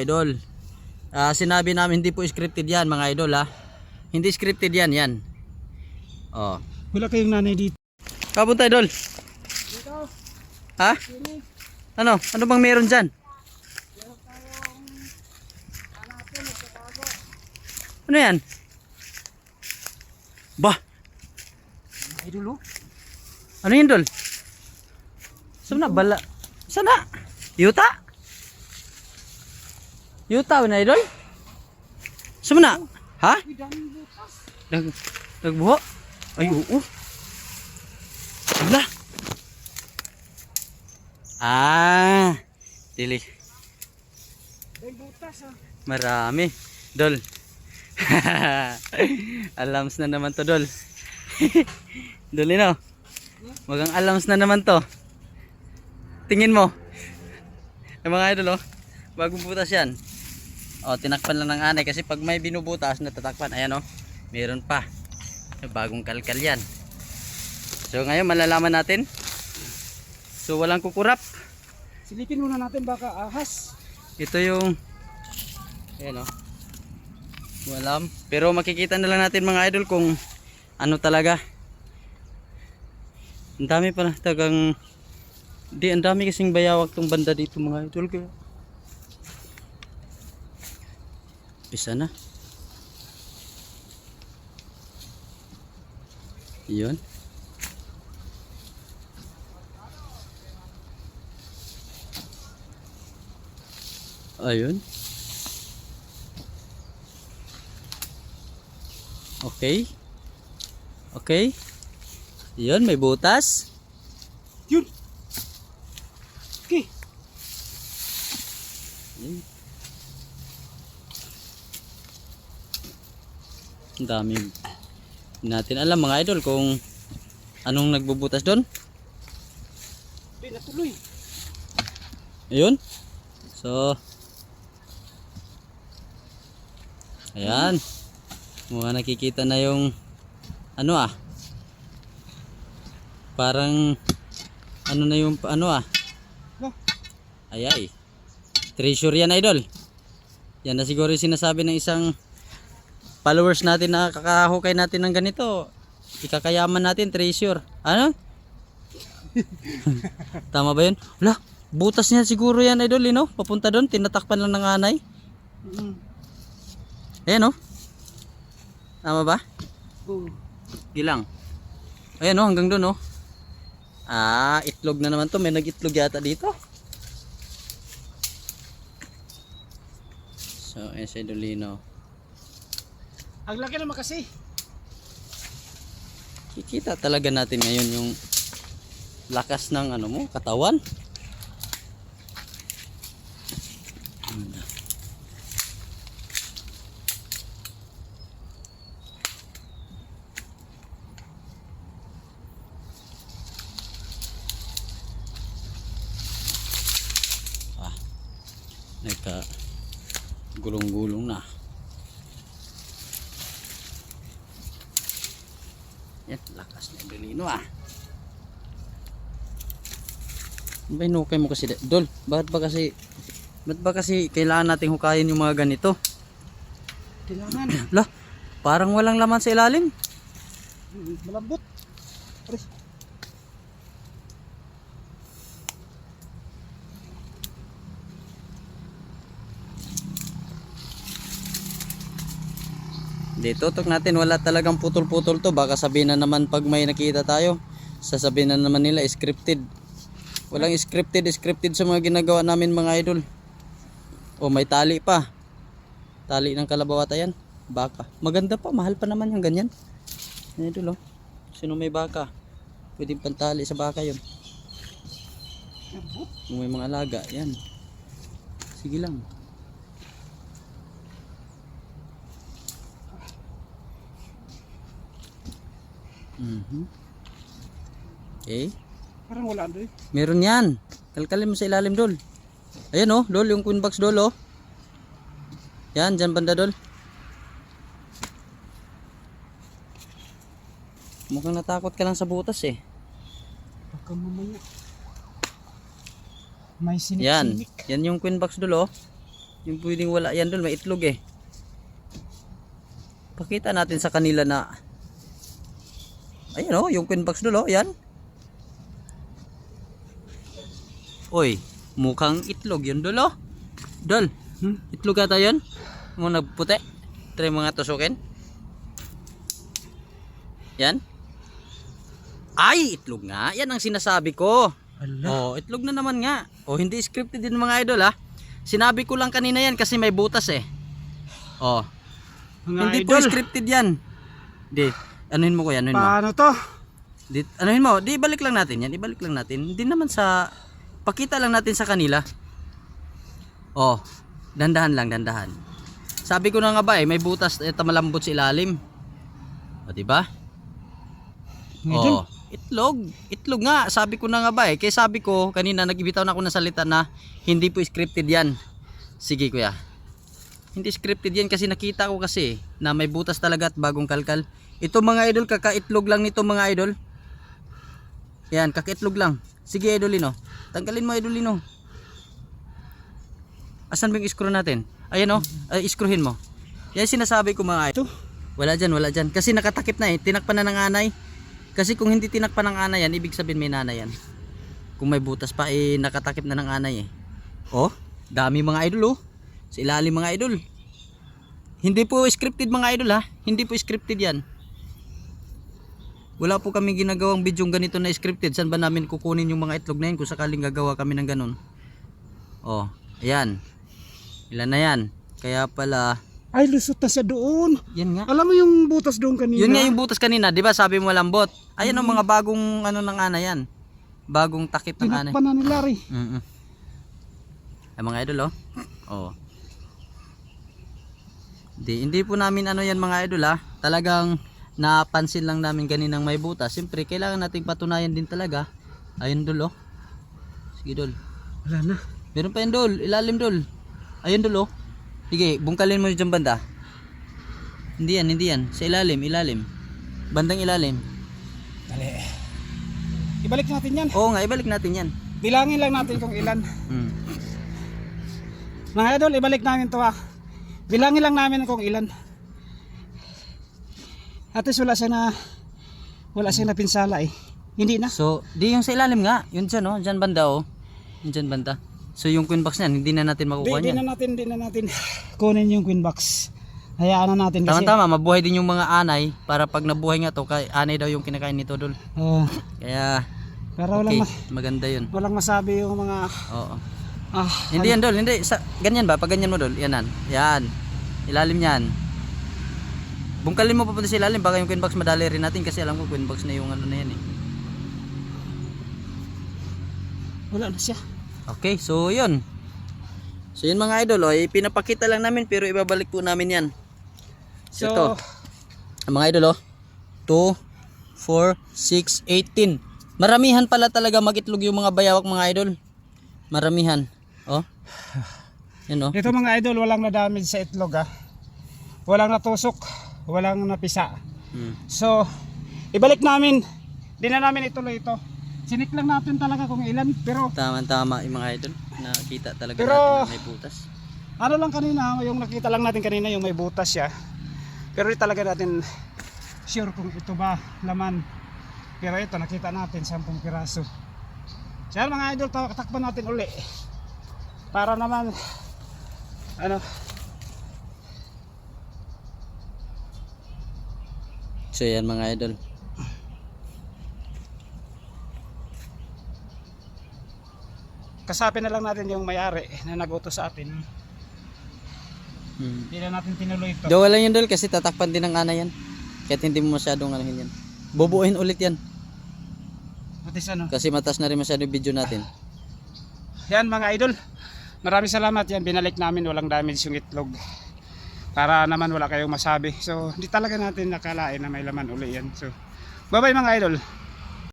Idol. Ah, sinabi namin hindi po scripted yan mga idol ha. Hindi scripted yan yan. Oh. Wala kayong nanay dito. Kapunta idol. Ha? Ano? Ano bang meron dyan? Ano yan? Bah! Idol oh. Ano yun dol? Saan na? Bala? Saan na? Yuta? Yuta na idol? Saan na? Ha? Nag nagbuho? Ay, oo. Wala. Ah. Dili. Daming butas ah. Marami. Dol. alams na naman to, Dol. Dol, no? Magang alams na naman to. Tingin mo. Yung mga idol, oh. Bagong butas yan. O, tinakpan lang ng anay kasi pag may binubutas, natatakpan. Ayan, oh. Meron pa. Bagong kalkal yan. So, ngayon, malalaman natin. So, walang kukurap. Silipin muna natin baka ahas. Ito yung Ayan o. Walam. Pero makikita na lang natin mga idol kung ano talaga. Ang dami pala tagang di ang dami kasing bayawak tong banda dito mga idol kaya. Isa na. Yun. Ayun. Okay. Okay. Yun, may butas. Yun. Okay. Yun. Ang dami. Hindi natin alam mga idol kung anong nagbubutas doon. Di natuloy. Ayun. So, ayan. Mga nakikita na yung ano ah. Parang ano na yung ano ah. No. Ay ay. Treasure yan idol. Yan na siguro yung sinasabi ng isang followers natin na kakahukay natin ng ganito. Ikakayaman natin treasure. Ano? Tama ba yun? Wala, butas niya siguro yan idol, you know? Papunta doon, tinatakpan lang ng anay. Mm. Ayan oh. Tama ba? Gilang. Ayan oh, hanggang doon oh. Ah, itlog na naman to. May nag-itlog yata dito. So, ayan si Idolino. Ang laki naman kasi. Kikita talaga natin ngayon yung lakas ng ano mo, katawan. Ah, nagka gulong-gulong Delino ah. Ba hinukay mo kasi? Dol, bakit ba kasi Ba't ba kasi kailangan nating hukayin yung mga ganito? Kailangan. Lah, parang walang laman sa ilalim. Mm, Malambot. Aray. Dito, tutok natin, wala talagang putol-putol to. Baka sabihin na naman pag may nakita tayo, sasabihin na naman nila scripted. Walang scripted, scripted sa mga ginagawa namin mga idol. O may tali pa. Tali ng kalabawata yan. Baka. Maganda pa, mahal pa naman yung ganyan. Yan idol oh. Sino may baka? Pwedeng pantali sa baka yun. Kung may mga alaga, yan. Sige lang. Mhm. Okay. Parang wala doon. Meron yan. Kalkalin mo sa ilalim dol. Ayan oh, dol, yung queen box dol oh. Yan, dyan banda dol. Mukhang natakot ka lang sa butas eh. Baka mamaya. May Yan, sinik-sinik. yan yung queen box dol oh. Yung pwedeng wala yan dol, may itlog eh. Pakita natin sa kanila na Ayun oh, yung queen box dol oh, yan. Oy, mukhang itlog yun dol oh. Dol, Hmm? itlog ata yun? Mo nagputi. Try mga tusukin. Yan. Ay, itlog nga. Yan ang sinasabi ko. Ala. Oh, itlog na naman nga. Oh, hindi scripted din mga idol ha. Sinabi ko lang kanina yan kasi may butas eh. Oh, Mga hindi idol. po scripted yan. Di, anuhin mo ko yan, anuhin mo. Paano to? Di, anuhin mo, di ibalik lang natin yan, ibalik lang natin. Hindi naman sa, pakita lang natin sa kanila. Oh, dandahan lang, dandahan. Sabi ko na nga ba eh, may butas, eh, malambot sa ilalim. O, di ba? Mga idol. Oh, itlog. Itlog nga. Sabi ko na nga ba eh. Kaya sabi ko, kanina nagbibitaw na ako ng salita na hindi po scripted yan. Sige kuya. Hindi scripted yan kasi nakita ko kasi na may butas talaga at bagong kalkal. Ito mga idol, kakaitlog lang nito mga idol. Yan, kakaitlog lang. Sige idolino. Tanggalin mo idolino. Asan ba yung screw natin? Ayan o, ay, screwin mo. Yan sinasabi ko mga idol. Wala dyan, wala dyan. Kasi nakatakip na eh. Tinakpan na ng anay. Kasi kung hindi tinakpan ng anay yan, ibig sabihin may nanay yan. Kung may butas pa, eh, nakatakip na ng anay eh. Oh, dami mga idol oh. Sa ilalim mga idol. Hindi po scripted mga idol ha. Hindi po scripted yan. Wala po kami ginagawang video ganito na scripted. Saan ba namin kukunin yung mga itlog na yun kung sakaling gagawa kami ng ganun? Oh, ayan. Ilan na yan? Kaya pala, Ay, lusot na siya doon. yan nga. Alam mo yung butas doon kanina? Yun nga yung butas kanina, 'di ba? Sabi mo lambot. Ayan ang mga bagong ano ng ana yan. Bagong takip ng ana. Tinakpan na ni Larry. Mm. Ay mga idol oh. Oh. Di, hindi po namin ano yan mga idol ha. Talagang napansin lang namin ganinang may butas. Siyempre, kailangan nating patunayan din talaga. Ayun dol oh. Sige dol. Wala na. Meron pa yan dol. Ilalim dol. Ayun dol oh. Sige, bungkalin mo dyan banda. Hindi yan, hindi yan. Sa ilalim, ilalim. Bandang ilalim. Dali. Ibalik natin yan. Oo nga, ibalik natin yan. Bilangin lang natin kung ilan. Hmm. Mga idol, ibalik namin to ha. Bilangin lang namin kung ilan. At least wala siya na wala siya na pinsala eh. Hindi na. So, di yung sa ilalim nga. Yun dyan, oh. Dyan banda, oh. Yun dyan banda. So, yung queen box niyan, hindi na natin Di, makukuha di niyan. na natin, di na natin kunin yung queen box. Hayaan na natin kasi. Tama-tama, mabuhay din yung mga anay para pag nabuhay nga to, kay anay daw yung kinakain nito, dol. Oh, Kaya, pero walang, okay, ma- maganda yun. walang masabi yung mga Oo. Ah, Hindi yan, dol. Hindi. Sa, ganyan ba? Pag ganyan mo, dol. Yanan. Yan. Ilalim yan. Bungkalin mo papunta sa ilalim. Baka yung queen box madali rin natin kasi alam ko queen box na yung ano na yan eh. wala na siya. Okay, so yun. So yun mga idol, oh, pinapakita lang namin pero ibabalik po namin yan. So, So, ito, mga idol, oh, 2, 4, 6, 18. Maramihan pala talaga magitlog yung mga bayawak mga idol. Maramihan. Oh. Yan oh. Ito mga idol, walang na-damage sa itlog ha. Walang natusok, walang napisa. Hmm. So, ibalik namin. Di na namin ituloy ito. Sinik lang natin talaga kung ilan. Pero Tama-tama yung mga idol. Nakita talaga Pero- natin na may butas. ano lang kanina, yung nakita lang natin kanina yung may butas siya. Pero di talaga natin sure kung ito ba laman. Pero ito nakita natin 10 piraso. So yan, mga idol, takpan natin uli. Para naman ano, So yan mga idol. kasapin na lang natin yung may-ari na nag-utos sa atin. Hmm. Hindi na natin tinuloy ito. Gawa lang yun dol kasi tatakpan din ng ana yan. Kahit hindi mo masyadong anuhin yan. Bubuuhin ulit yan. At least ano. Kasi matas na rin masyado yung video natin. Yan mga idol. Maraming salamat yan. Binalik namin walang damage yung itlog. Para naman wala kayong masabi. So, hindi talaga natin nakalain na may laman uli yan. So, bye bye mga idol.